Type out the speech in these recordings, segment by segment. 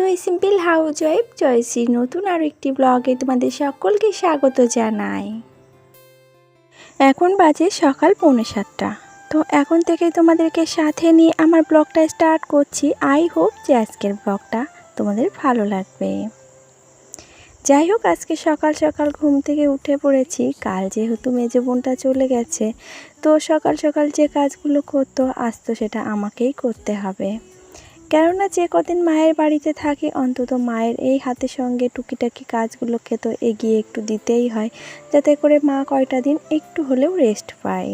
তো এই simple house wife জয়সি নতুন আরও একটি ব্লগে তোমাদের সকলকে স্বাগত জানাই। এখন বাজে সকাল পৌনে সাতটা। তো এখন থেকে তোমাদেরকে সাথে নিয়ে আমার ব্লগটা স্টার্ট করছি। আই হোপ যে আজকের ব্লগটা তোমাদের ভালো লাগবে। যাই হোক, আজকে সকাল সকাল ঘুম থেকে উঠে পড়েছি। কাল যেহেতু মেজো বোনটা চলে গেছে, তো সকাল সকাল যে কাজগুলো করতো, আজ তো সেটা আমাকেই করতে হবে। কেননা যে কদিন মায়ের বাড়িতে থাকি, অন্তত মায়ের এই হাতের সঙ্গে টুকিটাকি কাজগুলোকে তো এগিয়ে একটু দিতেই হয়, যাতে করে মা কয়টা দিন একটু হলেও রেস্ট পায়।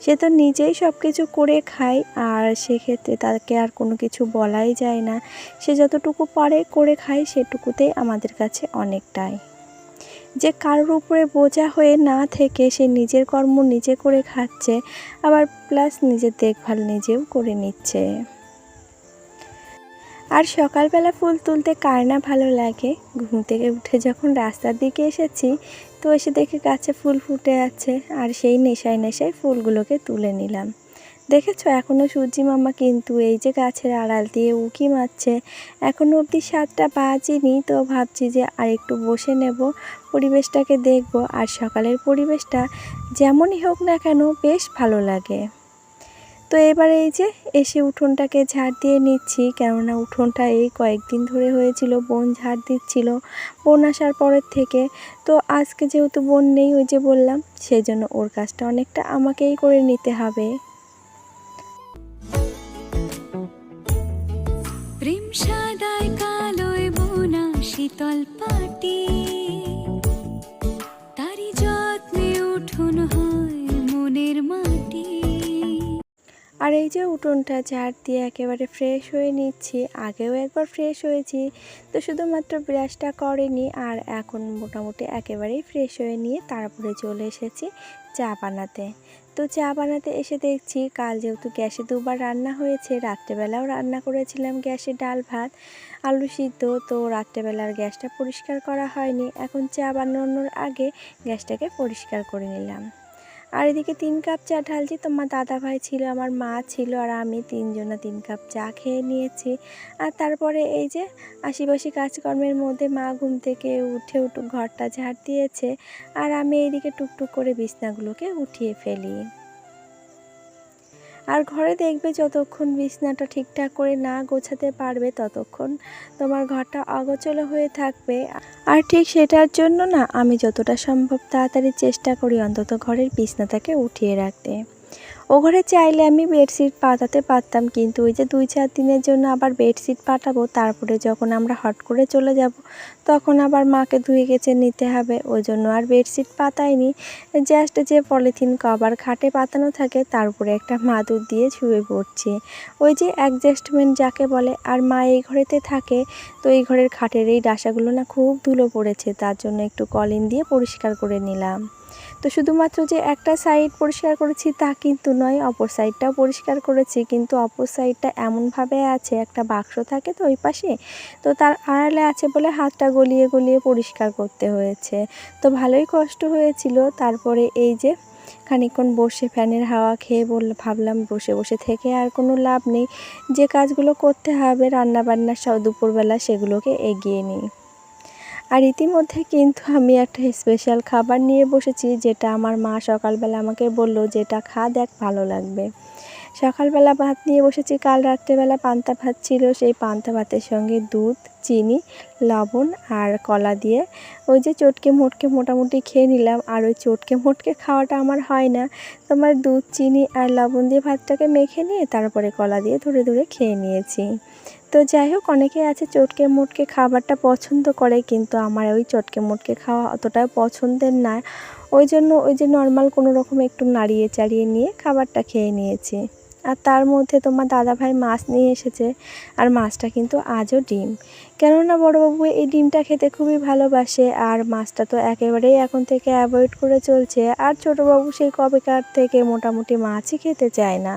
সে তো নিজেই সব কিছু করে খায়, আর সেক্ষেত্রে তাকে আর কোনো কিছু বলাই যায় না। সে যতটুকু পারে করে খায় সেটুকুতেই আমাদের কাছে অনেকটাই। যে কারোর উপরে বোঝা হয়ে না থেকে সে নিজের কর্ম নিজে করে খাচ্ছে, আবার প্লাস নিজের দেখভাল নিজেও করে নিচ্ছে। আর সকালবেলা ফুল তুলতে কার না ভালো লাগে? ঘুম থেকে উঠে যখন রাস্তার দিকে এসেছি, তো এসে দেখে গাছে ফুল ফুটে আছে আর সেই নেশায় নেশায় ফুলগুলোকে তুলে নিলাম। দেখেছ এখনও সূর্যি মামা কিন্তু এই যে গাছের আড়াল দিয়ে উকি মারছে। এখনও অবধি সাতটা বাজেনি, তো ভাবছি যে আর একটু বসে নেব, পরিবেশটাকে দেখব। আর সকালের পরিবেশটা যেমনই হোক না কেন, বেশ ভালো লাগে। তো এবার এই যে এসে উঠোনটাকে ঝাড় দিয়ে নিচ্ছি, কেননা উঠোনটা এই কয়েকদিন ধরে হয়েছিল, বোন ঝাড় দিচ্ছিল, বোন আসার পরের থেকে। তো আজকে যেহেতু বোন নেই ওই যে বললাম সেই জন্য ওর কাজটা অনেকটা আমাকেই করে নিতে হবে। শীতল পাটি আর এই যে উঠোনটা ঝাড় দিয়ে একেবারে ফ্রেশ হয়ে নিচ্ছি, আগেও একবার ফ্রেশ হয়েছি, তো শুধুমাত্র ব্রাশটা করেনি আর এখন মোটামুটি একেবারেই ফ্রেশ হয়ে নিয়ে তারপরে চলে এসেছি চা বানাতে। তো চা বানাতে এসে দেখছি কাল যেহেতু গ্যাসে দুবার রান্না হয়েছে, রাত্রেবেলাও রান্না করেছিলাম গ্যাসে ডাল, ভাত, আলু সিদ্ধ, তো রাত্রেবেলার গ্যাসটা পরিষ্কার করা হয়নি, এখন চা বানানোর আগে গ্যাসটাকে পরিষ্কার করে নিলাম। আর এদিকে তিন কাপ চা ঢালছি। তোমার দাদা ভাই ছিল, আমার মা ছিল, আর আমি তিনজনা তিন কাপ চা খেয়ে নিয়েছি। আর তারপরে এই যে আশিপাশি কাজকর্মের মধ্যে মা ঘুম থেকে উঠে উঠু ঘরটা ঝাড় দিয়েছে। আর আমি এইদিকে টুকটুক করে বিছনাগুলোকে উঠিয়ে ফেলি। আর ঘরে দেখবে যতক্ষণ বিছনাটা ঠিকঠাক করে না গোছাতে পারবে ততক্ষণ তোমার ঘরটা অগোচল হয়ে থাকবে। আর ঠিক সেটার জন্য না আমি যতটা সম্ভব তাড়াতাড়ি চেষ্টা করি অন্তত ঘরের বিছনাটাকে উঠিয়ে রাখতে। ও ঘরে চাইলে আমি বেডশিট পাতাতে পারতাম, কিন্তু ওই যে দুই চার দিনের জন্য আবার বেডশিট পাঠাবো, তারপরে যখন আমরা হট করে চলে যাব, তখন আবার মাকে ধুয়ে গেছে নিতে হবে। ওই জন্য আর বেডশিট পাতাইনি। জাস্ট যে পলিথিন, কভার, খাটে পাতানো থাকে, তার উপরে একটা মাদুর দিয়ে শুয়ে পড়ছি। ওই যে অ্যাডজাস্টমেন্ট যাকে বলে, আর মা এই ঘরেতে থাকে, তো এই ঘরের খাটের এই ডাসাগুলো না খুব ধুলো পড়েছে, তার জন্য একটু কলিন দিয়ে পরিষ্কার করে নিলাম। তো শুধুমাত্র যে একটা সাইড পরিষ্কার করেছি তা কিন্তু নয়, অপর সাইডটাও পরিষ্কার করেছি। কিন্তু অপর সাইডটা এমনভাবে আছে, একটা বাক্স থাকে তো ওই পাশে, তো তার আড়ালে আছে বলে হাতটা গলিয়ে গলিয়ে পরিষ্কার করতে হয়েছে। তো ভালোই কষ্ট হয়েছিল। তারপরে এই যে খানিকক্ষণ বসে ফ্যানের হাওয়া খেয়ে বল, ভাবলাম বসে বসে থেকে আর কোনো লাভ নেই। যে কাজগুলো করতে হবে, রান্নাবান্না সব দুপুরবেলা সেগুলোকে এগিয়ে নিই। আর ইতিমধ্যে কিন্তু আমি একটা স্পেশাল খাবার নিয়ে বসেছি, যেটা আমার মা সকালবেলা আমাকে বলল যেটা খা, দেখ, ভালো লাগবে। সকালবেলা ভাত নিয়ে বসেছি, কাল রাত্রেবেলা পান্তা ভাত ছিল, সেই পান্তা ভাতের সঙ্গে দুধ, চিনি, লবণ আর কলা দিয়ে। ওই যে চটকে মোটকে মোটামুটি খেয়ে নিলাম, আর ওই চটকে মোটকে খাওয়াটা আমার হয় না। তোমার দুধ, চিনি আর লবণ দিয়ে ভাতটাকে মেখে নিয়ে তারপরে কলা দিয়ে ধরে ধরে খেয়ে নিয়েছি। তো যাই হোক, অনেকে আছে চটকে মোটকে খাবারটা পছন্দ করে, কিন্তু আমার ওই চটকে মোটকে খাওয়া অতটাও পছন্দের না। ওই জন্য, ওই যে নর্মাল কোনো রকম একটু নাড়িয়ে চাড়িয়ে নিয়ে খাবারটা খেয়ে নিয়েছি। আর তার মধ্যে তোমার দাদাভাই মাছ নিয়ে এসেছে, আর মাছটা কিন্তু আজও ডিম। কেননা বড়োবাবু এই ডিমটা খেতে খুবই ভালোবাসে, আর মাছটা তো একেবারেই এখন থেকে অ্যাভয়েড করে চলছে, আর ছোটোবাবু সেই কবেকার থেকে মোটামুটি মাছই খেতে চায় না।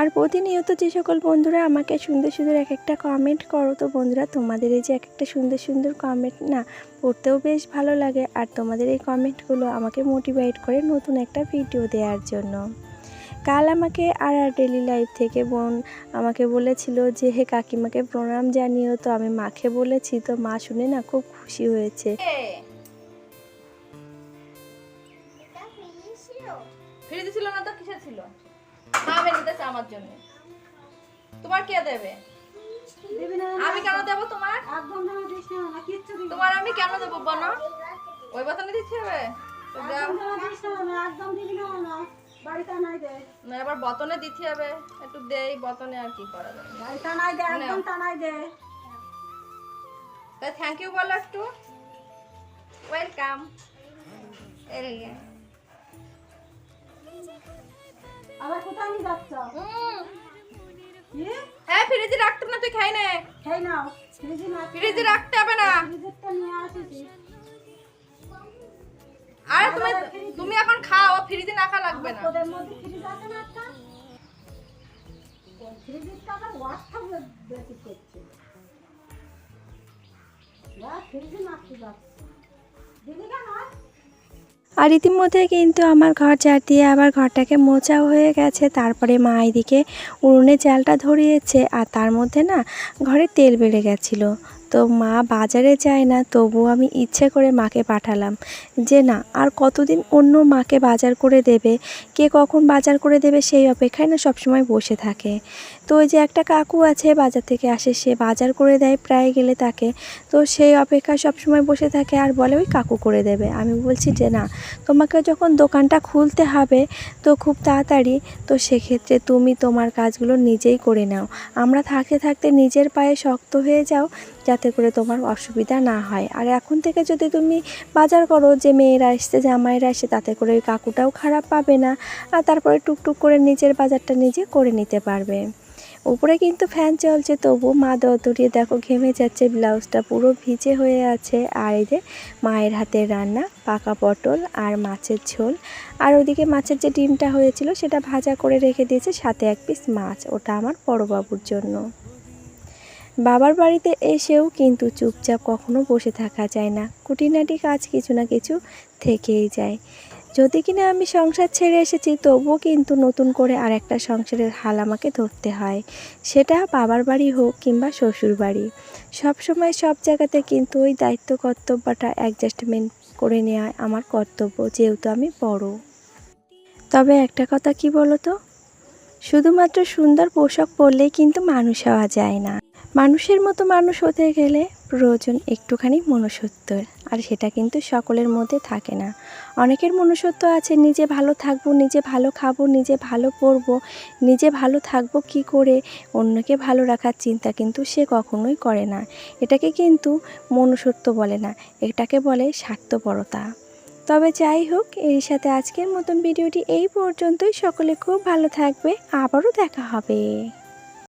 আর প্রতিনিয়ত যে সকল বন্ধুরা আমাকে সুন্দর সুন্দর এক একটা কমেন্ট করো, তো বন্ধুরা তোমাদের এই যে এক একটা সুন্দর সুন্দর কমেন্ট না, পড়তেও বেশ ভালো লাগে। আর তোমাদের এই কমেন্টগুলো আমাকে মোটিভেট করে নতুন একটা ভিডিও দেওয়ার জন্য। কাল আমাকে আর আর ডেলি লাইফ থেকে বোন আমাকে বলেছিল যে, হে কাকিমাকে প্রণাম জানিও। তো আমি মাকে বলেছি, তো মা শুনে না খুব খুশি হয়েছে। ফ্রিজ ছিল না তো? দিতেছে আমার জন্য। তোমার কে দেবে? আমি কেন দেব তোমার? তোমার আমি কেন দেবো বলো? ওই বাতানে দিতে হবে তো। এবার বতনে দিতে হবে একটু দেই বতনে আর কি করা যাবে তাই থ্যাংক ইউ বলো একটু। ওয়েলকাম আবার কোথায় নিয়ে যাচ্ছ? হ্যাঁ ফ্রিজে রাখতে না তুই খাই নে। নাও। ফ্রিজে না ফ্রিজে রাখতে হবে না। ফ্রিজেরটা নিয়ে আসিছি আরে তুমি তুমি এখন খাও ফ্রিজে রাখা লাগবে না। ওদের মধ্যে ফ্রিজ আছে না একটা? বেশি করছে। ফ্রিজে দিদি কেন আর ইতিমধ্যে কিন্তু আমার ঘর ঝাড় দিয়ে আবার ঘরটাকে মোচা হয়ে গেছে। তারপরে মা এদিকে উনুনে চালটা ধরিয়েছে আর তার মধ্যে না ঘরে তেল বেড়ে গেছিল। তো মা বাজারে যায় না, তবুও আমি ইচ্ছে করে মাকে পাঠালাম যে না, আর কতদিন অন্য মাকে বাজার করে দেবে? কে কখন বাজার করে দেবে সেই অপেক্ষায় না সবসময় বসে থাকে। তো ওই যে একটা কাকু আছে বাজার থেকে আসে, সে বাজার করে দেয়, প্রায় গেলে তাকে। তো সেই অপেক্ষায় সবসময় বসে থাকে আর বলে, ওই কাকু করে দেবে। আমি বলছি যে না, তোমাকে যখন দোকানটা খুলতে হবে তো খুব তাড়াতাড়ি, তো সেক্ষেত্রে তুমি তোমার কাজগুলো নিজেই করে নাও। আমরা থাকতে থাকতে নিজের পায়ে শক্ত হয়ে যাও যাতে করে তোমার অসুবিধা না হয়। আর এখন থেকে যদি তুমি বাজার করো যে মেয়েরা আসছে জামাইরা আসছে তাতে করে ওই কাকুটাও খারাপ পাবে না। আর তারপরে টুকটুক করে নিজের বাজারটা নিজে করে নিতে পারবে। উপরে কিন্তু ফ্যান চলছে তবু মা দৌড়িয়ে দেখো ঘেমে যাচ্ছে, ব্লাউজটা পুরো ভিজে হয়ে আছে। আর এই যে মায়ের হাতের রান্না, পাকা পটল আর মাছের ঝোল। আর ওদিকে মাছের যে ডিমটা হয়েছিল, সেটা ভাজা করে রেখে দিয়েছে, সাথে এক পিস মাছ। ওটা আমার বড়োবাবুর জন্য। বাবার বাড়িতে এসেও কিন্তু চুপচাপ কখনো বসে থাকা যায় না। কুটিনাটি কাজ কিছু না কিছু থেকেই যায়। যদি কিনা আমি সংসার ছেড়ে এসেছি, তবুও কিন্তু নতুন করে আর একটা সংসারের হাল আমাকে ধরতে হয়। সেটা বাবার বাড়ি হোক কিংবা শ্বশুর বাড়ি। সব সময় সব জায়গাতে কিন্তু ওই দায়িত্ব কর্তব্যটা অ্যাডজাস্টমেন্ট করে নেওয়া আমার কর্তব্য, যেহেতু আমি বড়। তবে একটা কথা কি বলো তো শুধুমাত্র সুন্দর পোশাক পরলেই কিন্তু মানুষ হওয়া যায় না। মানুষের মতো মানুষ হতে গেলে প্রয়োজন একটুখানি মনুষ্যত্ব, আর সেটা কিন্তু সকলের মধ্যে থাকে না। অনেকের মনুষ্যত্ব আছে, নিজে ভালো থাকব, নিজে ভালো খাব, নিজে ভালো পরবো নিজে ভালো থাকব কি করে? অন্যকে ভালো রাখার চিন্তা কিন্তু সে কখনোই করে না। এটাকে কিন্তু মনুষ্যত্ব বলে না, এটাকে বলে স্বার্থপরতা। তবে যাই হোক, এর সাথে আজকের মতন ভিডিওটি এই পর্যন্তই। সকলে খুব ভালো থাকবে। আবারও দেখা হবে।